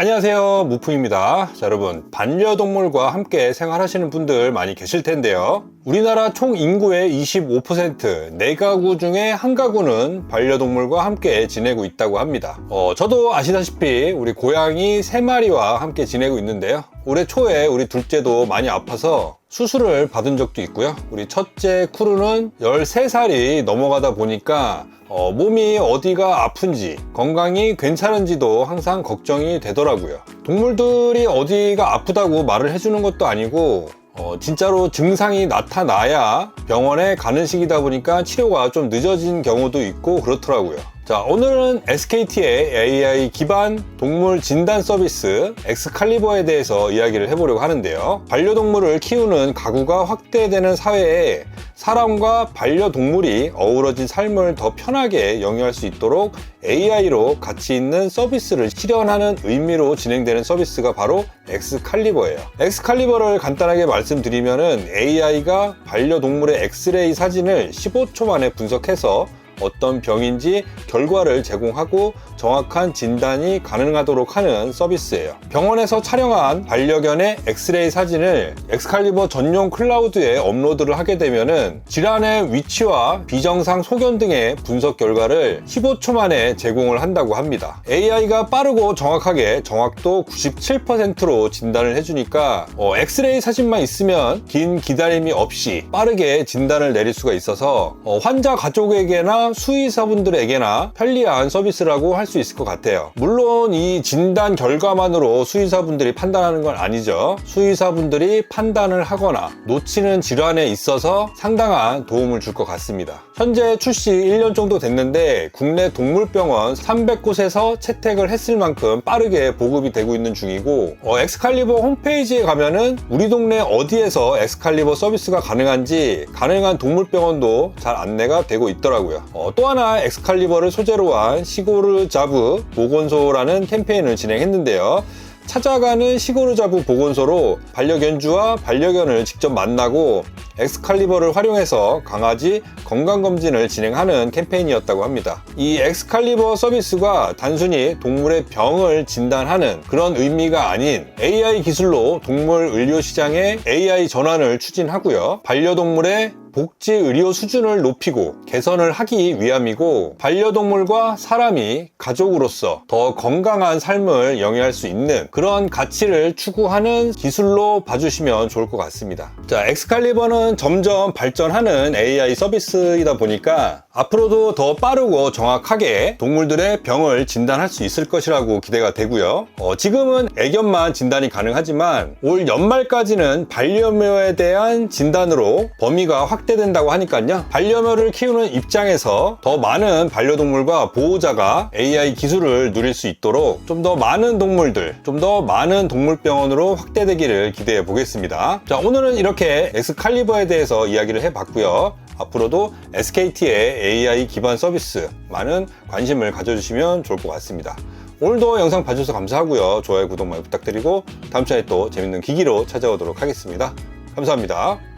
안녕하세요. 무풍입니다. 자, 여러분 반려동물과 함께 생활하시는 분들 많이 계실 텐데요. 우리나라 총 인구의 25% 4가구 중에 한 가구는 반려동물과 함께 지내고 있다고 합니다. 어, 저도 아시다시피 우리 고양이 3마리와 함께 지내고 있는데요. 올해 초에 우리 둘째도 많이 아파서 수술을 받은 적도 있고요. 우리 첫째 쿠루는 13살이 넘어가다 보니까 어, 몸이 어디가 아픈지 건강이 괜찮은지도 항상 걱정이 되더라고요. 동물들이 어디가 아프다고 말을 해주는 것도 아니고 어, 진짜로 증상이 나타나야 병원에 가는 시기다 보니까 치료가 좀 늦어진 경우도 있고 그렇더라고요 자 오늘은 SKT의 AI 기반 동물 진단 서비스 엑스칼리버에 대해서 이야기를 해보려고 하는데요 반려동물을 키우는 가구가 확대되는 사회에 사람과 반려동물이 어우러진 삶을 더 편하게 영위할 수 있도록 AI로 가치 있는 서비스를 실현하는 의미로 진행되는 서비스가 바로 엑스칼리버예요. 엑스칼리버를 간단하게 말씀드리면은 AI가 반려동물의 엑스레이 사진을 15초 만에 분석해서 어떤 병인지 결과를 제공하고 정확한 진단이 가능하도록 하는 서비스예요. 병원에서 촬영한 반려견의 엑스레이 사진을 엑스칼리버 전용 클라우드에 업로드를 하게 되면은 질환의 위치와 비정상 소견 등의 분석 결과를 15초 만에 제공을 한다고 합니다. AI가 빠르고 정확하게 정확도 97%로 진단을 해주니까 어, 엑스레이 사진만 있으면 긴 기다림이 없이 빠르게 진단을 내릴 수가 있어서 어, 환자 가족에게나 수의사분들에게나 편리한 서비스라고 할 수 있을 것 같아요. 물론 이 진단 결과만으로 수의사분들이 판단하는 건 아니죠. 수의사분들이 판단을 하거나 놓치는 질환에 있어서 상당한 도움을 줄 것 같습니다. 현재 출시 1년 정도 됐는데 국내 동물병원 300곳에서 채택을 했을 만큼 빠르게 보급이 되고 있는 중이고 어, 엑스칼리버 홈페이지에 가면은 우리 동네 어디에서 엑스칼리버 서비스가 가능한지 가능한 동물병원도 잘 안내가 되고 있더라고요. 어, 또 하나 엑스칼리버를 소재로 한 시고르 자부 보건소라는 캠페인을 진행했는데요. 찾아가는 시고르 자부 보건소로 반려견주와 반려견을 직접 만나고 엑스칼리버를 활용해서 강아지 건강검진을 진행하는 캠페인이었다고 합니다. 이 엑스칼리버 서비스가 단순히 동물의 병을 진단하는 그런 의미가 아닌 AI 기술로 동물 의료 시장의 AI 전환을 추진하고요. 반려동물의 복지 의료 수준을 높이고 개선을 하기 위함이고 반려동물과 사람이 가족으로서 더 건강한 삶을 영위할 수 있는 그런 가치를 추구하는 기술로 봐주시면 좋을 것 같습니다. 자, 엑스칼리버는 점점 발전하는 AI 서비스이다 보니까 앞으로도 더 빠르고 정확하게 동물들의 병을 진단할 수 있을 것이라고 기대가 되고요. 어, 지금은 애견만 진단이 가능하지만 올 연말까지는 반려묘에 대한 진단으로 범위가 확대된다고 하니까요. 반려묘를 키우는 입장에서 더 많은 반려동물과 보호자가 AI 기술을 누릴 수 있도록 좀 더 많은 동물들, 좀 더 많은 동물병원으로 확대되기를 기대해 보겠습니다. 자, 오늘은 이렇게 엑스칼리버에 대해서 이야기를 해봤고요. 앞으로도 SKT의 AI 기반 서비스 많은 관심을 가져주시면 좋을 것 같습니다. 오늘도 영상 봐주셔서 감사하고요. 좋아요, 구독 많이 부탁드리고 다음 시간에 또 재밌는 기기로 찾아오도록 하겠습니다. 감사합니다.